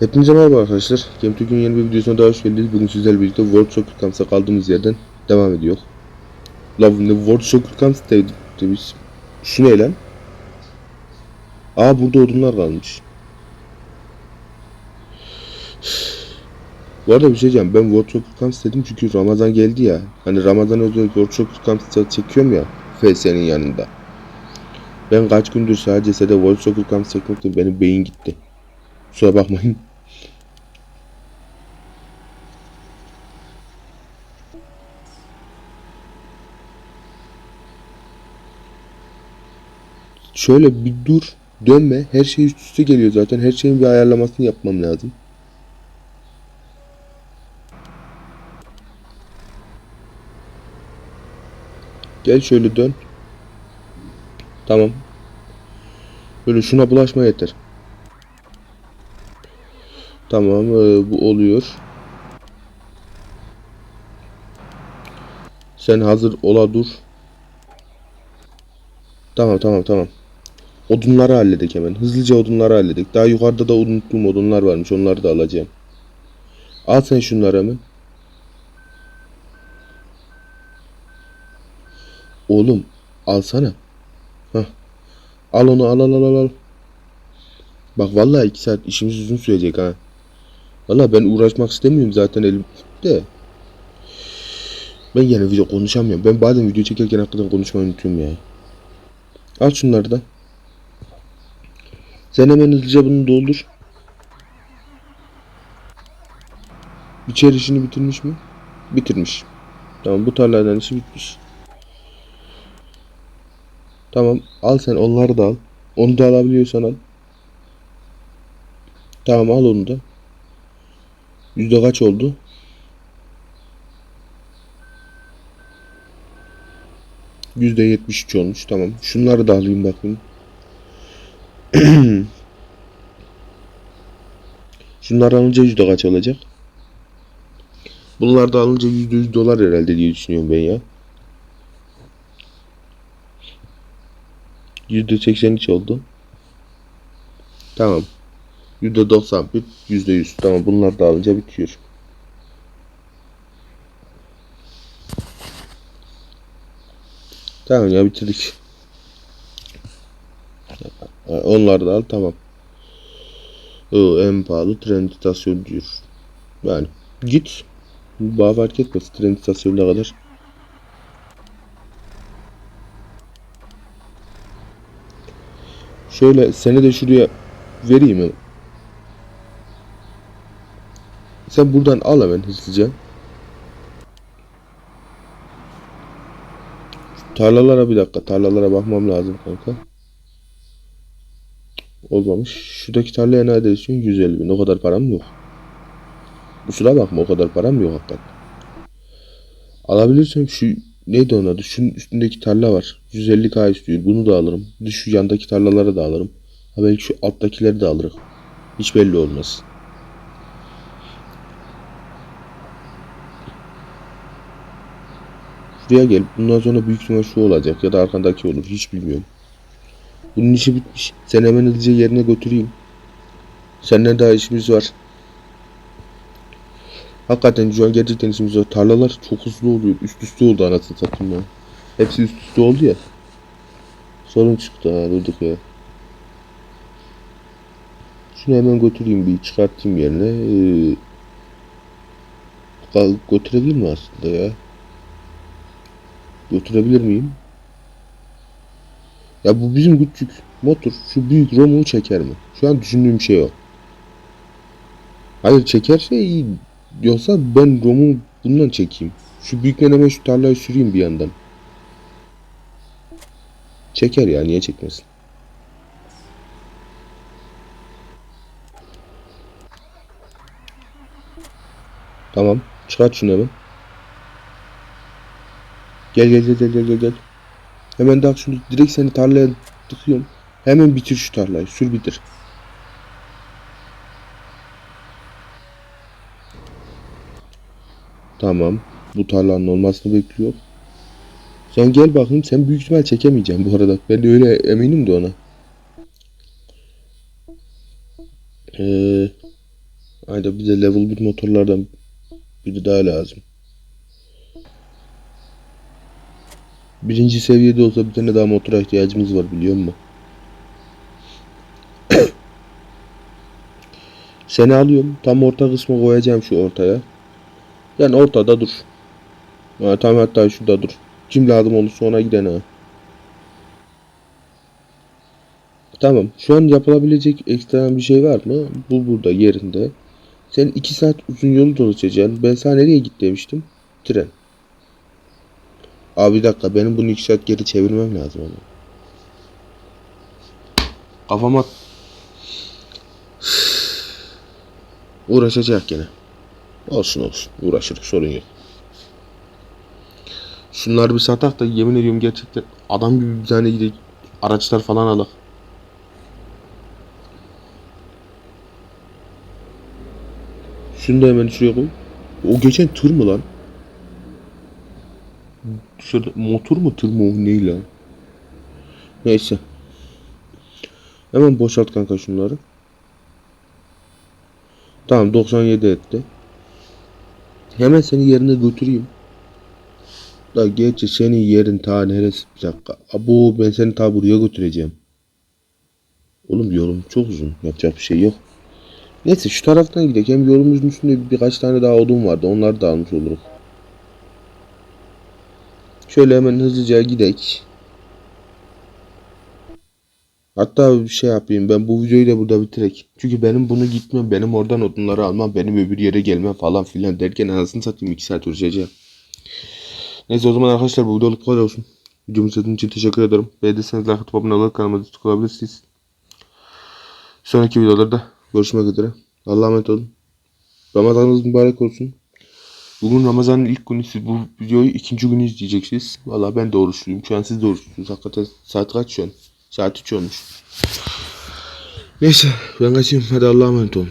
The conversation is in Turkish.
Hepinize merhaba arkadaşlar. GameTürk'ün yeni bir videosuna daha hoş geldiniz. Bugün sizlerle birlikte World Soccer Camps'a kaldığımız yerden devam ediyor. La bu ne World Soccer Camps dedik de biz. Şu ne lan? Aa burada odunlar kalmış. Bu arada bir şey diyeceğim. Ben World Soccer Camps dedim çünkü Ramazan geldi ya. Hani Ramazan özel World Soccer Camps'ta çekiyorum ya. FS'nin yanında. Ben kaç gündür sadece sede World Soccer Camps çekmekte benim beyin gitti. Kusura bakmayın. Şöyle bir dur, dönme. Her şey üst üste geliyor zaten. Her şeyin bir ayarlamasını yapmam lazım. Gel şöyle dön. Tamam. Böyle şuna bulaşma yeter. Tamam e, bu oluyor. Sen hazır ola dur. Tamam tamam tamam. Odunları halledik hemen. Hızlıca odunları halledik. Daha yukarıda da unuttuğum odunlar varmış. Onları da alacağım. Al sen şunları hemen. Oğlum alsana. Hah. Al onu al al al al. Bak vallahi iki saat işimiz uzun sürecek ha. Valla ben uğraşmak istemiyorum zaten elim de. Ben yine video konuşamıyorum. Ben bazen video çekerken hakikaten konuşmayı unutuyorum ya. Al şunları da. Sen hemen hızlıca bunu doldur. İçer işini bitirmiş mi? Bitirmiş. Tamam bu tarladan işi bitmiş. Tamam al sen onları da al. Onu da alabiliyorsan al. Tamam al onu da. Yüzde kaç oldu? Yüzde yetmiş üç olmuş. Tamam. Şunları da alayım bakayım. Şunları alınca yüzde kaç olacak? Bunlar da alınca yüzde yüz dolar herhalde diye düşünüyorum ben ya. Yüzde seksen üç oldu. Tamam. Yüzde doksan bir, yüzde yüz. Tamam bunlar da alınca bitiyor. Tamam ya bitirdik. Onları da al tamam. O en pahalı tren istasyonu diyor. Yani git. Bağ fark etmez tren istasyonuna kadar. Şöyle seni de şuraya vereyim mi? Sen buradan al hemen hızlıca. Tarlalara bir dakika. Tarlalara bakmam lazım kanka. Olmamış. Şuradaki tarlaya ne adresiyorsun? 150 bin. O kadar param yok. Kusura bakma o kadar param yok hakikaten. Alabilirsem şu neydi onun adı? Şunun üstündeki tarla var. 150k istiyor. Bunu da alırım. Bir şu yandaki tarlaları da alırım. Ha belki şu alttakileri de alırım. Hiç belli olmaz. Şuraya gel. Bundan sonra büyük ihtimal şu olacak ya da arkandaki olur. Hiç bilmiyorum. Bunun işi bitmiş. Sen hemen hızlıca yerine götüreyim. Seninle daha işimiz var. Hakikaten şu an gerçekten işimiz var. Tarlalar çok hızlı oluyor. Üst üste oldu anasını satayım ya. Hepsi üst üste oldu ya. Sorun çıktı ha durduk ya. Şunu hemen götüreyim bir çıkartayım yerine. Ee, götürebilir mi aslında ya? Götürebilir miyim? Ya bu bizim küçük motor şu büyük Romu'yu çeker mi? Şu an düşündüğüm şey o. Hayır çekerse iyi. Yoksa ben Rom'u bundan çekeyim. Şu büyükten hemen şu tarlayı süreyim bir yandan. Çeker ya niye çekmesin? Tamam. Çıkart şunu hemen. Gel gel gel gel gel gel. Hemen daha şunu direkt seni tarlaya tıkıyorum. Hemen bitir şu tarlayı. Sür bitir. Tamam. Bu tarlanın olmasını bekliyor. Sen gel bakayım. Sen büyük ihtimal çekemeyeceksin bu arada. Ben de öyle eminim de ona. Ee, Aynen bize level 1 motorlardan biri daha lazım. Birinci seviyede olsa bir tane daha motora ihtiyacımız var biliyor musun? Seni alıyorum. Tam orta kısmı koyacağım şu ortaya. Yani ortada dur. Ha, tam hatta şurada dur. Kim lazım olursa ona giden ha. Tamam. Şu an yapılabilecek ekstrem bir şey var mı? Bu burada yerinde. Sen 2 saat uzun yolu dolaşacaksın. Ben sana nereye git demiştim? Tren. Abi bir dakika benim bunu 2 saat geri çevirmem lazım ama. Kafama uğraşacak gene. Olsun olsun. Uğraşırız sorun yok. Şunları bir satak da yemin ediyorum gerçekten adam gibi bir tane gidip araçlar falan alak. Şunu da hemen şuraya koy. O geçen tır mı lan? Şurada motor mu tır mı ne lan? Neyse. Hemen boşalt kanka şunları. Tamam 97 etti. Hemen seni yerine götüreyim. Da gerçi senin yerin ta neresi bir dakika. Abo ben seni ta buraya götüreceğim. Oğlum yolum çok uzun. Yapacak bir şey yok. Neyse şu taraftan gidelim. Hem yolumuzun üstünde birkaç tane daha odun vardı. Onları da almış oluruz. Şöyle hemen hızlıca gidek. Hatta bir şey yapayım. Ben bu videoyu da burada bitirek. Çünkü benim bunu gitmem, benim oradan odunları almam, benim öbür yere gelmem falan filan derken anasını satayım 2 saat uğraşacağım. Neyse o zaman arkadaşlar bu videoluk kadar olsun. Videomu izlediğiniz için teşekkür ederim. Beğendiyseniz like atıp abone olarak kanalıma destek olabilirsiniz. Sonraki videolarda görüşmek üzere. Allah'a emanet olun. Ramazanınız mübarek olsun. Bugün Ramazan'ın ilk günü. Siz bu videoyu ikinci günü izleyeceksiniz. Valla ben de oruçluyum. Şu an siz de oruçlusunuz. Hakikaten saat kaç şu an? Saat 3 olmuş. Neyse ben kaçayım. Hadi Allah'a emanet olun.